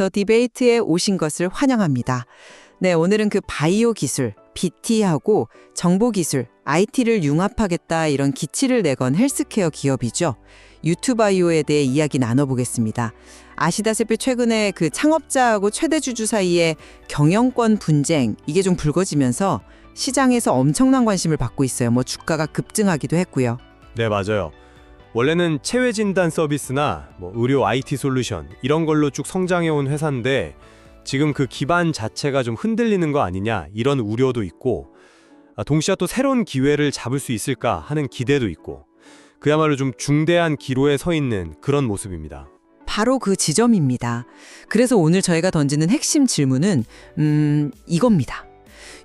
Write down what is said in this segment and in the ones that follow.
닥터 디베이트에 오신 것을 환영합니다. 네, 오늘은 그 바이오 기술, BT하고 정보 기술, IT를 융합하겠다 이런 기치를 내건 헬스케어 기업이죠. 유튜바이오에 대해 이야기 나눠보겠습니다. 아시다시피 최근에 그 창업자하고 최대 주주 사이에 경영권 분쟁 이게 좀 불거지면서 시장에서 엄청난 관심을 받고 있어요. 뭐 주가가 급증하기도 했고요. 네, 맞아요. 원래는 체외 진단 서비스나 뭐 의료 IT 솔루션 이런 걸로 쭉 성장해 온 회사인데 지금 그 기반 자체가 좀 흔들리는 거 아니냐 이런 우려도 있고 아, 동시에 또 새로운 기회를 잡을 수 있을까 하는 기대도 있고 그야말로 좀 중대한 기로에 서 있는 그런 모습입니다. 바로 그 지점입니다. 그래서 오늘 저희가 던지는 핵심 질문은 음, 이겁니다.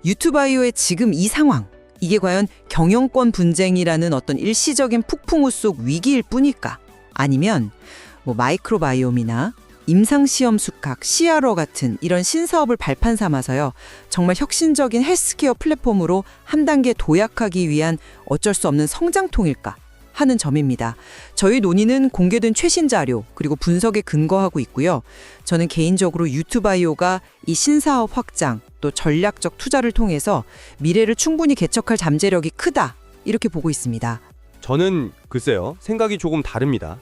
유튜바이오의 지금 이 상황 이게 과연 경영권 분쟁이라는 어떤 일시적인 폭풍우 속 위기일 뿐일까? 아니면 뭐 마이크로바이옴이나 임상시험 숙학, CRO 같은 이런 신사업을 발판 삼아서요. 정말 혁신적인 헬스케어 플랫폼으로 한 단계 도약하기 위한 어쩔 수 없는 성장통일까? 하는 점입니다. 저희 논의는 공개된 최신 자료 그리고 분석에 근거하고 있고요. 저는 개인적으로 유튜바이오가 이 신사업 확장 또 전략적 투자를 통해서 미래를 충분히 개척할 잠재력이 크다 이렇게 보고 있습니다. 저는 글쎄요 생각이 조금 다릅니다.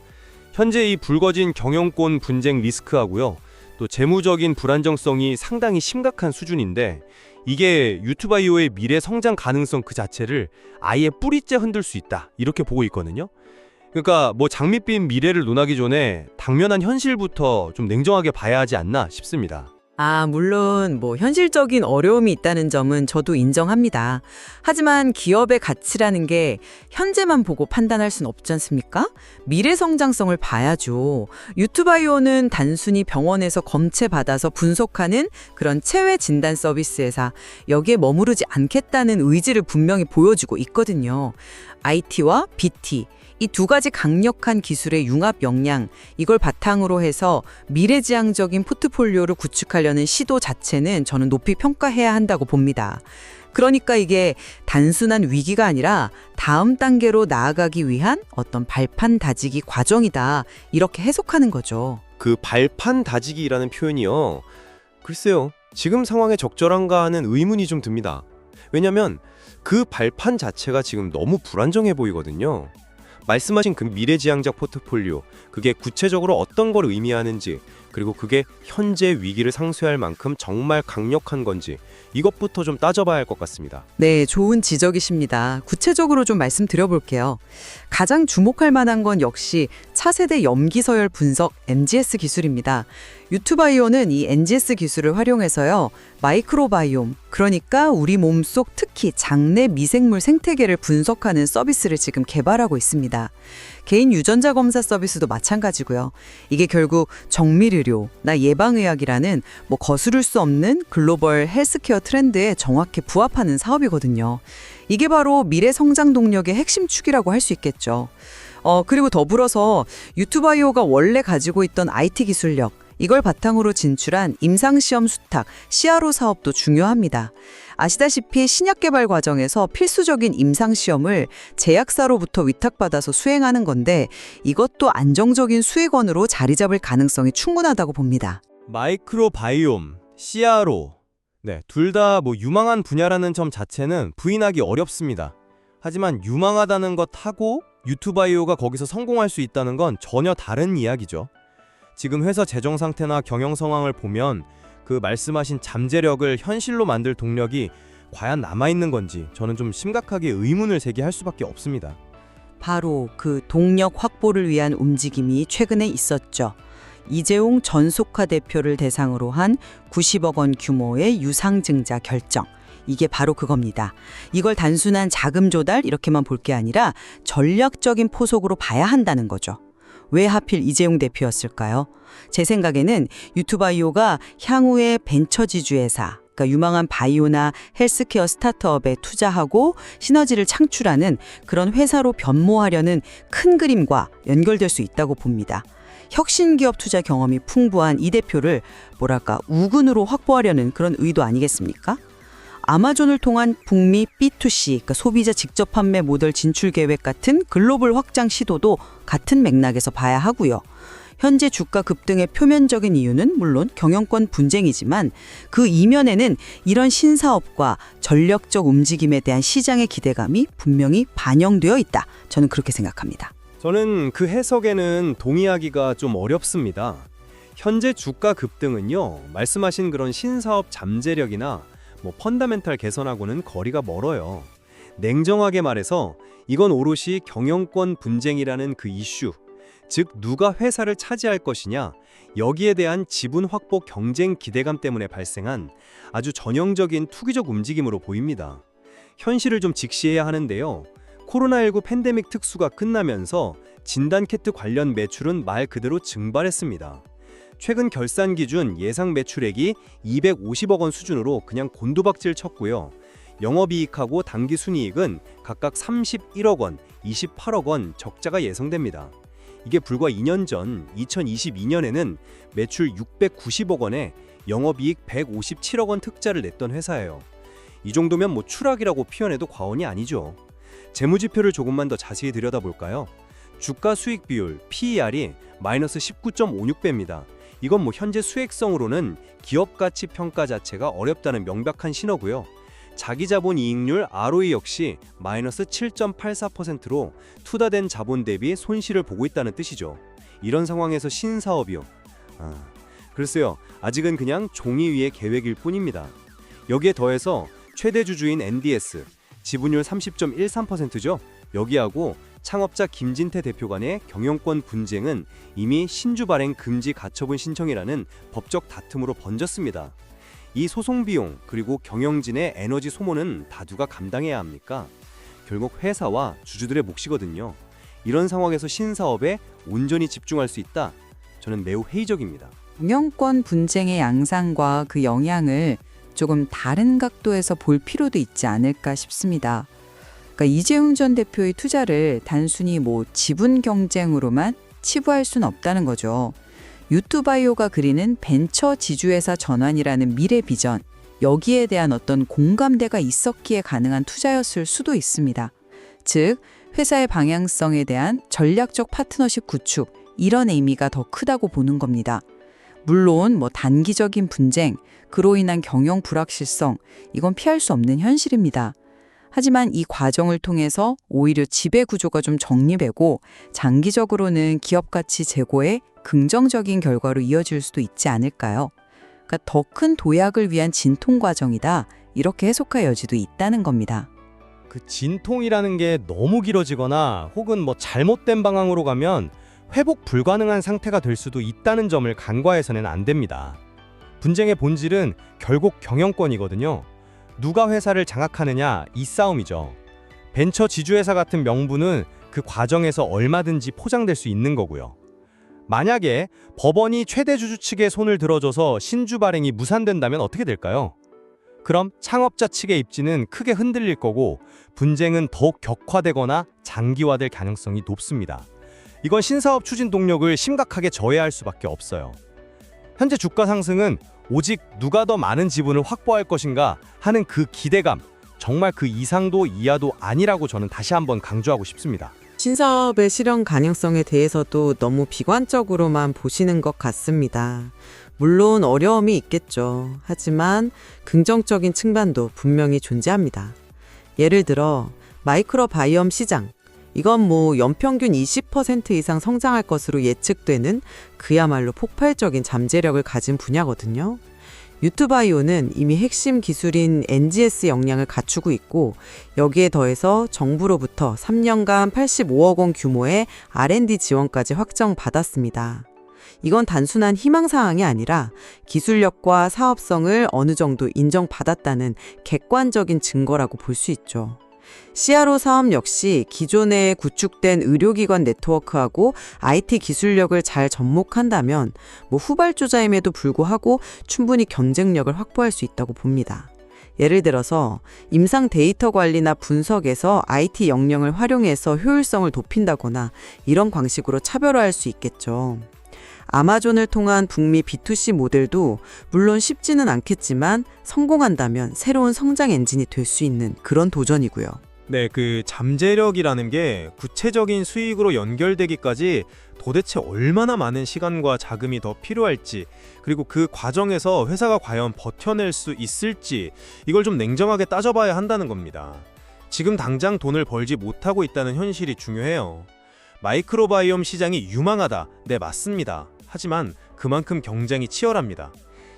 현재 이 불거진 경영권 분쟁 리스크하고요 또 재무적인 불안정성이 상당히 심각한 수준인데 이게 유튜바이오의 미래 성장 가능성 그 자체를 아예 뿌리째 흔들 수 있다 이렇게 보고 있거든요. 그러니까 뭐 장밋빛 미래를 논하기 전에 당면한 현실부터 좀 냉정하게 봐야 하지 않나 싶습니다. 아, 물론 뭐 현실적인 어려움이 있다는 점은 저도 인정합니다. 하지만 기업의 가치라는 게 현재만 보고 판단할 순 없지 않습니까? 미래 성장성을 봐야죠. 유튜바이오는 단순히 병원에서 검체 받아서 분석하는 그런 체외 진단 서비스 회사 여기에 머무르지 않겠다는 의지를 분명히 보여주고 있거든요. IT와 BT 이 두 가지 강력한 기술의 융합 역량 이걸 바탕으로 해서 미래지향적인 포트폴리오를 구축하려는 시도 자체는 저는 높이 평가해야 한다고 봅니다. 그러니까 이게 단순한 위기가 아니라 다음 단계로 나아가기 위한 어떤 발판 다지기 과정이다. 이렇게 해석하는 거죠. 그 발판 다지기라는 표현이요. 글쎄요. 지금 상황에 적절한가 하는 의문이 좀 듭니다. 왜냐면 그 발판 자체가 지금 너무 불안정해 보이거든요. 말씀하신 그 미래지향적 포트폴리오, 그게 구체적으로 어떤 걸 의미하는지, 그리고 그게 현재 위기를 상쇄할 만큼 정말 강력한 건지 이것부터 좀 따져봐야 할 것 같습니다. 네, 좋은 지적이십니다. 구체적으로 좀 말씀드려 볼게요. 가장 주목할 만한 건 역시 차세대 염기 서열 분석 NGS 기술입니다. 유튜바이오는 이 NGS 기술을 활용해서요. 마이크로바이옴, 그러니까 우리 몸속 특히 장내 미생물 생태계를 분석하는 서비스를 지금 개발하고 있습니다. 개인 유전자 검사 서비스도 마찬가지고요. 이게 결국 정밀의료 나 예방의학이라는 뭐 거스를 수 없는 글로벌 헬스케어 트렌드에 정확히 부합하는 사업이거든요. 이게 바로 미래 성장 동력의 핵심 축이라고 할 수 있겠죠. 어, 그리고 더불어서 유튜바이오가 원래 가지고 있던 IT 기술력, 이걸 바탕으로 진출한 임상시험 수탁, CRO 사업도 중요합니다. 아시다시피 신약 개발 과정에서 필수적인 임상시험을 제약사로부터 위탁받아서 수행하는 건데 이것도 안정적인 수익원으로 자리 잡을 가능성이 충분하다고 봅니다. 마이크로바이옴, CRO 네, 둘 다 뭐 유망한 분야라는 점 자체는 부인하기 어렵습니다. 하지만 유망하다는 것 하고 유튜바이오가 거기서 성공할 수 있다는 건 전혀 다른 이야기죠. 지금 회사 재정 상태나 경영 상황을 보면 그 말씀하신 잠재력을 현실로 만들 동력이 과연 남아 있는 건지 저는 좀 심각하게 의문을 제기할 수밖에 없습니다. 바로 그 동력 확보를 위한 움직임이 최근에 있었죠. 이재용 전속화 대표를 대상으로 한 90억 원 규모의 유상증자 결정. 이게 바로 그겁니다. 이걸 단순한 자금 조달 이렇게만 볼 게 아니라 전략적인 포석으로 봐야 한다는 거죠. 왜 하필 이재용 대표였을까요? 제 생각에는 유튜바이오가 향후에 벤처 지주회사, 그러니까 유망한 바이오나 헬스케어 스타트업에 투자하고 시너지를 창출하는 그런 회사로 변모하려는 큰 그림과 연결될 수 있다고 봅니다. 혁신 기업 투자 경험이 풍부한 이 대표를 뭐랄까 우군으로 확보하려는 그런 의도 아니겠습니까? 아마존을 통한 북미 B2C, 그러니까 소비자 직접 판매 모델 진출 계획 같은 글로벌 확장 시도도 같은 맥락에서 봐야 하고요. 현재 주가 급등의 표면적인 이유는 물론 경영권 분쟁이지만 그 이면에는 이런 신사업과 전력적 움직임에 대한 시장의 기대감이 분명히 반영되어 있다. 저는 그렇게 생각합니다. 저는 그 해석에는 동의하기가 좀 어렵습니다. 현재 주가 급등은요, 말씀하신 그런 신사업 잠재력이나 뭐 펀더멘탈 개선하고는 거리가 멀어요. 냉정하게 말해서 이건 오롯이 경영권 분쟁이라는 그 이슈, 즉 누가 회사를 차지할 것이냐, 여기에 대한 지분 확보 경쟁 기대감 때문에 발생한 아주 전형적인 투기적 움직임으로 보입니다. 현실을 좀 직시해야 하는데요. 코로나19 팬데믹 특수가 끝나면서 진단키트 관련 매출은 말 그대로 증발했습니다. 최근 결산 기준 예상 매출액이 250억 원 수준으로 그냥 곤두박질 쳤고요. 영업이익하고 당기 순이익은 각각 31억 원, 28억 원 적자가 예상됩니다. 이게 불과 2년 전 2022년에는 매출 690억 원에 영업이익 157억 원 특자를 냈던 회사예요. 이 정도면 뭐 추락이라고 표현해도 과언이 아니죠. 재무지표를 조금만 더 자세히 들여다볼까요? 주가 수익 비율 PER이 마이너스 19.56배입니다. 이건 뭐 현재 수익성으로는 기업 가치 평가 자체가 어렵다는 명백한 신호고요. 자기 자본 이익률 ROE 역시 마이너스 7.84%로 투자된 자본 대비 손실을 보고 있다는 뜻이죠. 이런 상황에서 신사업이요. 아, 글쎄요. 아직은 그냥 종이 위의 계획일 뿐입니다. 여기에 더해서 최대 주주인 NDS 지분율 30.13%죠. 여기하고 창업자 김진태 대표 간의 경영권 분쟁은 이미 신주 발행 금지 가처분 신청이라는 법적 다툼으로 번졌습니다. 이 소송 비용 그리고 경영진의 에너지 소모는 다 누가 감당해야 합니까? 결국 회사와 주주들의 몫이거든요. 이런 상황에서 신사업에 온전히 집중할 수 있다. 저는 매우 회의적입니다. 경영권 분쟁의 양상과 그 영향을 조금 다른 각도에서 볼 필요도 있지 않을까 싶습니다. 그러니까 이재용 전 대표의 투자를 단순히 뭐 지분 경쟁으로만 치부할 수는 없다는 거죠. 유투바이오가 그리는 벤처 지주회사 전환이라는 미래 비전, 여기에 대한 어떤 공감대가 있었기에 가능한 투자였을 수도 있습니다. 즉, 회사의 방향성에 대한 전략적 파트너십 구축, 이런 의미가 더 크다고 보는 겁니다. 물론 뭐 단기적인 분쟁, 그로 인한 경영 불확실성, 이건 피할 수 없는 현실입니다. 하지만 이 과정을 통해서 오히려 지배 구조가 좀 정립되고 장기적으로는 기업 가치 제고에 긍정적인 결과로 이어질 수도 있지 않을까요? 그러니까 더 큰 도약을 위한 진통 과정이다. 이렇게 해석할 여지도 있다는 겁니다. 그 진통이라는 게 너무 길어지거나 혹은 뭐 잘못된 방향으로 가면 회복 불가능한 상태가 될 수도 있다는 점을 간과해서는 안 됩니다. 분쟁의 본질은 결국 경영권이거든요. 누가 회사를 장악하느냐 이 싸움이죠. 벤처 지주회사 같은 명분은 그 과정에서 얼마든지 포장될 수 있는 거고요. 만약에 법원이 최대 주주 측의 손을 들어줘서 신주 발행이 무산된다면 어떻게 될까요? 그럼 창업자 측의 입지는 크게 흔들릴 거고 분쟁은 더욱 격화되거나 장기화될 가능성이 높습니다. 이건 신사업 추진 동력을 심각하게 저해할 수밖에 없어요. 현재 주가 상승은 오직 누가 더 많은 지분을 확보할 것인가 하는 그 기대감, 정말 그 이상도 이하도 아니라고 저는 다시 한번 강조하고 싶습니다. 신사업의 실현 가능성에 대해서도 너무 비관적으로만 보시는 것 같습니다. 물론 어려움이 있겠죠. 하지만 긍정적인 측면도 분명히 존재합니다. 예를 들어 마이크로바이옴 시장. 이건 뭐 연평균 20% 이상 성장할 것으로 예측되는 그야말로 폭발적인 잠재력을 가진 분야거든요. 유투바이오는 이미 핵심 기술인 NGS 역량을 갖추고 있고 여기에 더해서 정부로부터 3년간 85억 원 규모의 R&D 지원까지 확정받았습니다. 이건 단순한 희망사항이 아니라 기술력과 사업성을 어느 정도 인정받았다는 객관적인 증거라고 볼 수 있죠. CRO 사업 역시 기존에 구축된 의료기관 네트워크하고 IT 기술력을 잘 접목한다면 뭐 후발주자임에도 불구하고 충분히 경쟁력을 확보할 수 있다고 봅니다. 예를 들어서 임상 데이터 관리나 분석에서 IT 역량을 활용해서 효율성을 높인다거나 이런 방식으로 차별화할 수 있겠죠. 아마존을 통한 북미 B2C 모델도 물론 쉽지는 않겠지만 성공한다면 새로운 성장 엔진이 될 수 있는 그런 도전이고요. 네, 그 잠재력이라는 게 구체적인 수익으로 연결되기까지 도대체 얼마나 많은 시간과 자금이 더 필요할지, 그리고 그 과정에서 회사가 과연 버텨낼 수 있을지, 이걸 좀 냉정하게 따져봐야 한다는 겁니다. 지금 당장 돈을 벌지 못하고 있다는 현실이 중요해요. 마이크로바이옴 시장이 유망하다. 네, 맞습니다. 하지만 그만큼 경쟁이 치열합니다.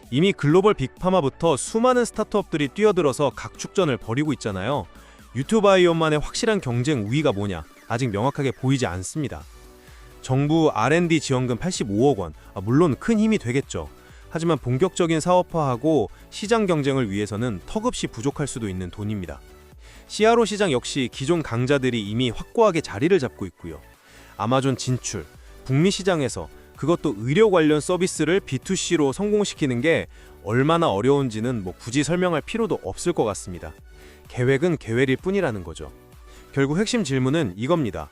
이미 글로벌 빅파마부터 수많은 스타트업들이 뛰어들어서 각축전을 벌이고 있잖아요. 유튜바이온만의 확실한 경쟁 우위가 뭐냐 아직 명확하게 보이지 않습니다. 정부 R&D 지원금 85억 원, 아, 물론 큰 힘이 되겠죠. 하지만 본격적인 사업화하고 시장 경쟁을 위해서는 턱없이 부족할 수도 있는 돈입니다. CRO 시장 역시 기존 강자들이 이미 확고하게 자리를 잡고 있고요. 아마존 진출, 북미 시장에서 그것도 의료 관련 서비스를 B2C로 성공시키는 게 얼마나 어려운지는 뭐 굳이 설명할 필요도 없을 것 같습니다. 계획은 계획일 뿐이라는 거죠. 결국 핵심 질문은 이겁니다.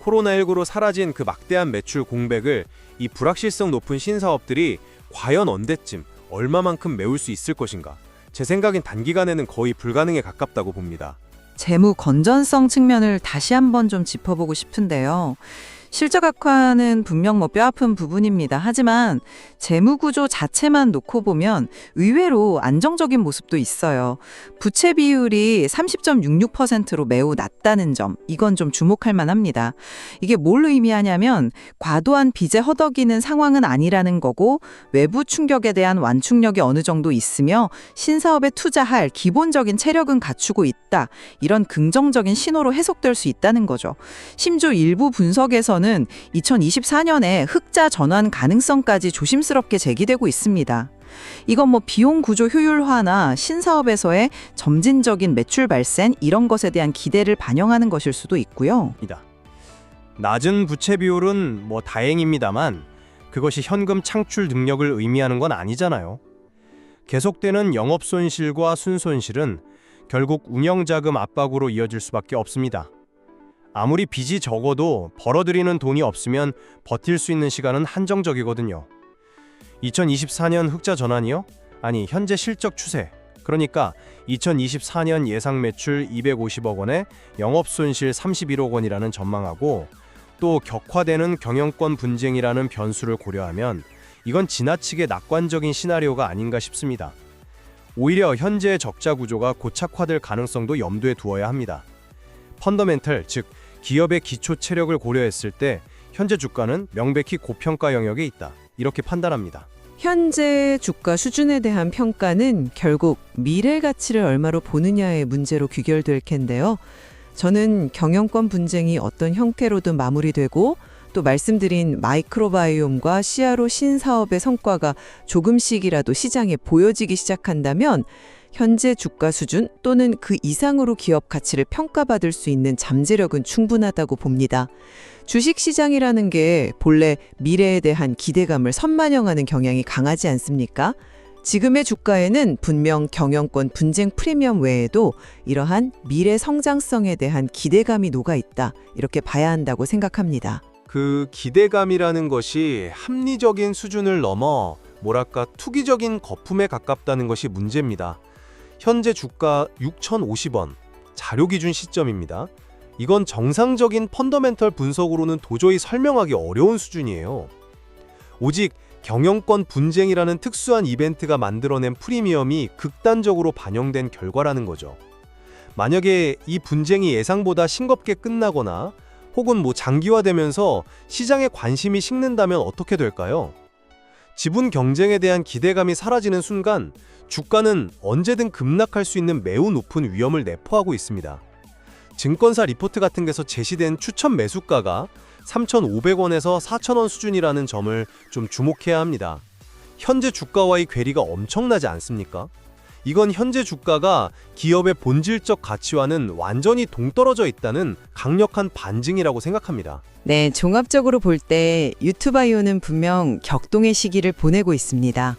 코로나19로 사라진 그 막대한 매출 공백을 이 불확실성 높은 신사업들이 과연 언제쯤 얼마만큼 메울 수 있을 것인가? 제 생각엔 단기간에는 거의 불가능에 가깝다고 봅니다. 재무 건전성 측면을 다시 한번 좀 짚어보고 싶은데요. 실적 악화는 분명 뭐 뼈아픈 부분입니다. 하지만 재무 구조 자체만 놓고 보면 의외로 안정적인 모습도 있어요. 부채 비율이 30.66%로 매우 낮다는 점, 이건 좀 주목할 만합니다. 이게 뭘 의미하냐면 과도한 빚에 허덕이는 상황은 아니라는 거고 외부 충격에 대한 완충력이 어느 정도 있으며 신사업에 투자할 기본적인 체력은 갖추고 있다. 이런 긍정적인 신호로 해석될 수 있다는 거죠. 심지어 일부 분석에서는 2024년에 흑자 전환 가능성까지 조심스럽게 제기되고 있습니다. 이건 뭐 비용 구조 효율화나 신사업에서의 점진적인 매출 발생 이런 것에 대한 기대를 반영하는 것일 수도 있고요. 낮은 부채 비율은 뭐 다행입니다만 그것이 현금 창출 능력을 의미하는 건 아니잖아요. 계속되는 영업 손실과 순손실은 결국 운영 자금 압박으로 이어질 수밖에 없습니다. 아무리 빚이 적어도 벌어들이는 돈이 없으면 버틸 수 있는 시간은 한정적이거든요. 2024년 흑자 전환이요? 아니, 현재 실적 추세. 그러니까 2024년 예상 매출 250억 원에 영업 손실 31억 원이라는 전망하고 또 격화되는 경영권 분쟁이라는 변수를 고려하면 이건 지나치게 낙관적인 시나리오가 아닌가 싶습니다. 오히려 현재의 적자 구조가 고착화될 가능성도 염두에 두어야 합니다. 펀더멘털, 즉 기업의 기초 체력을 고려했을 때 현재 주가는 명백히 고평가 영역에 있다. 이렇게 판단합니다. 현재 주가 수준에 대한 평가는 결국 미래 가치를 얼마로 보느냐의 문제로 귀결될 텐데요. 저는 경영권 분쟁이 어떤 형태로든 마무리되고 또 말씀드린 마이크로바이옴과 CRO 신사업의 성과가 조금씩이라도 시장에 보여지기 시작한다면 현재 주가 수준 또는 그 이상으로 기업 가치를 평가받을 수 있는 잠재력은 충분하다고 봅니다. 주식 시장이라는 게 본래 미래에 대한 기대감을 선반영하는 경향이 강하지 않습니까? 지금의 주가에는 분명 경영권 분쟁 프리미엄 외에도 이러한 미래 성장성에 대한 기대감이 녹아 있다. 이렇게 봐야 한다고 생각합니다. 그 기대감이라는 것이 합리적인 수준을 넘어 뭐랄까 투기적인 거품에 가깝다는 것이 문제입니다. 현재 주가 6,050원 자료 기준 시점입니다. 이건 정상적인 펀더멘털 분석으로는 도저히 설명하기 어려운 수준이에요. 오직 경영권 분쟁이라는 특수한 이벤트가 만들어낸 프리미엄이 극단적으로 반영된 결과라는 거죠. 만약에 이 분쟁이 예상보다 싱겁게 끝나거나 혹은 뭐 장기화되면서 시장의 관심이 식는다면 어떻게 될까요? 지분 경쟁에 대한 기대감이 사라지는 순간 주가는 언제든 급락할 수 있는 매우 높은 위험을 내포하고 있습니다. 증권사 리포트 같은 데서 제시된 추천 매수가가 3,500원에서 4,000원 수준이라는 점을 좀 주목해야 합니다. 현재 주가와의 괴리가 엄청나지 않습니까? 이건 현재 주가가 기업의 본질적 가치와는 완전히 동떨어져 있다는 강력한 반증이라고 생각합니다. 네, 종합적으로 볼 때 유튜바이오는 분명 격동의 시기를 보내고 있습니다.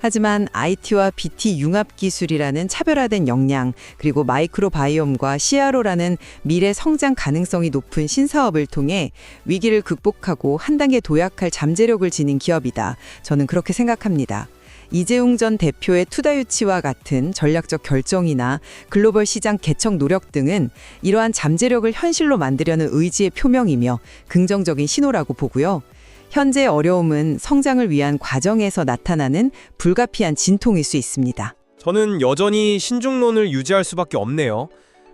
하지만 IT와 BT 융합 기술이라는 차별화된 역량, 그리고 마이크로바이옴과 CRO라는 미래 성장 가능성이 높은 신사업을 통해 위기를 극복하고 한 단계 도약할 잠재력을 지닌 기업이다. 저는 그렇게 생각합니다. 이재용 전 대표의 투자 유치와 같은 전략적 결정이나 글로벌 시장 개척 노력 등은 이러한 잠재력을 현실로 만들려는 의지의 표명이며 긍정적인 신호라고 보고요. 현재 어려움은 성장을 위한 과정에서 나타나는 불가피한 진통일 수 있습니다. 저는 여전히 신중론을 유지할 수밖에 없네요.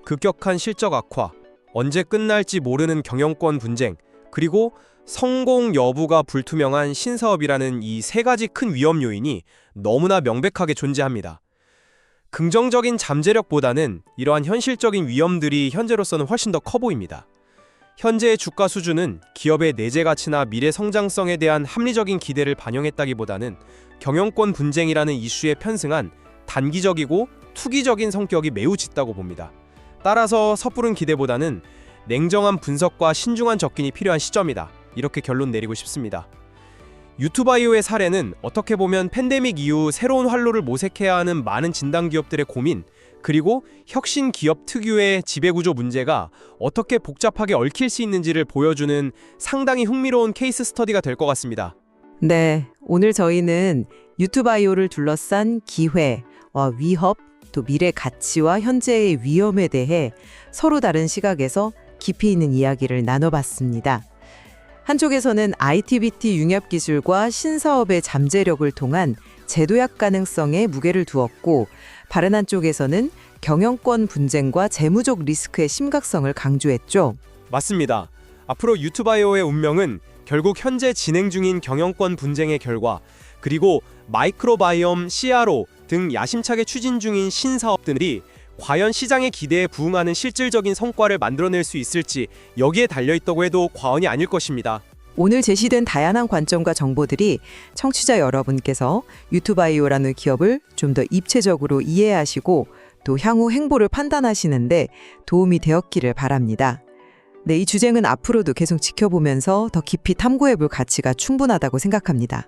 급격한 실적 악화, 언제 끝날지 모르는 경영권 분쟁, 그리고 성공 여부가 불투명한 신사업이라는 이 세 가지 큰 위험 요인이 너무나 명백하게 존재합니다. 긍정적인 잠재력보다는 이러한 현실적인 위험들이 현재로서는 훨씬 더 커 보입니다. 현재의 주가 수준은 기업의 내재 가치나 미래 성장성에 대한 합리적인 기대를 반영했다기보다는 경영권 분쟁이라는 이슈에 편승한 단기적이고 투기적인 성격이 매우 짙다고 봅니다. 따라서 섣부른 기대보다는 냉정한 분석과 신중한 접근이 필요한 시점이다. 이렇게 결론 내리고 싶습니다. 유튜바이오의 사례는 어떻게 보면 팬데믹 이후 새로운 활로를 모색해야 하는 많은 진단 기업들의 고민, 그리고 혁신 기업 특유의 지배구조 문제가 어떻게 복잡하게 얽힐 수 있는지를 보여주는 상당히 흥미로운 케이스 스터디가 될 것 같습니다. 네, 오늘 저희는 유튜바이오를 둘러싼 기회 와 위협, 또 미래 가치와 현재의 위험에 대해 서로 다른 시각에서 깊이 있는 이야기를 나눠봤습니다. 한쪽에서는 ITBT 융합 기술과 신사업의 잠재력을 통한 제도약 가능성에 무게를 두었고, 다른 한쪽에서는 경영권 분쟁과 재무적 리스크의 심각성을 강조했죠. 맞습니다. 앞으로 유튜바이오의 운명은 결국 현재 진행 중인 경영권 분쟁의 결과 그리고 마이크로바이옴, CRO 등 야심차게 추진 중인 신사업들이 과연 시장의 기대에 부응하는 실질적인 성과를 만들어낼 수 있을지 여기에 달려있다고 해도 과언이 아닐 것입니다. 오늘 제시된 다양한 관점과 정보들이 청취자 여러분께서 유튜바이오라는 기업을 좀 더 입체적으로 이해하시고 또 향후 행보를 판단하시는데 도움이 되었기를 바랍니다. 네, 이 주제는 앞으로도 계속 지켜보면서 더 깊이 탐구해볼 가치가 충분하다고 생각합니다.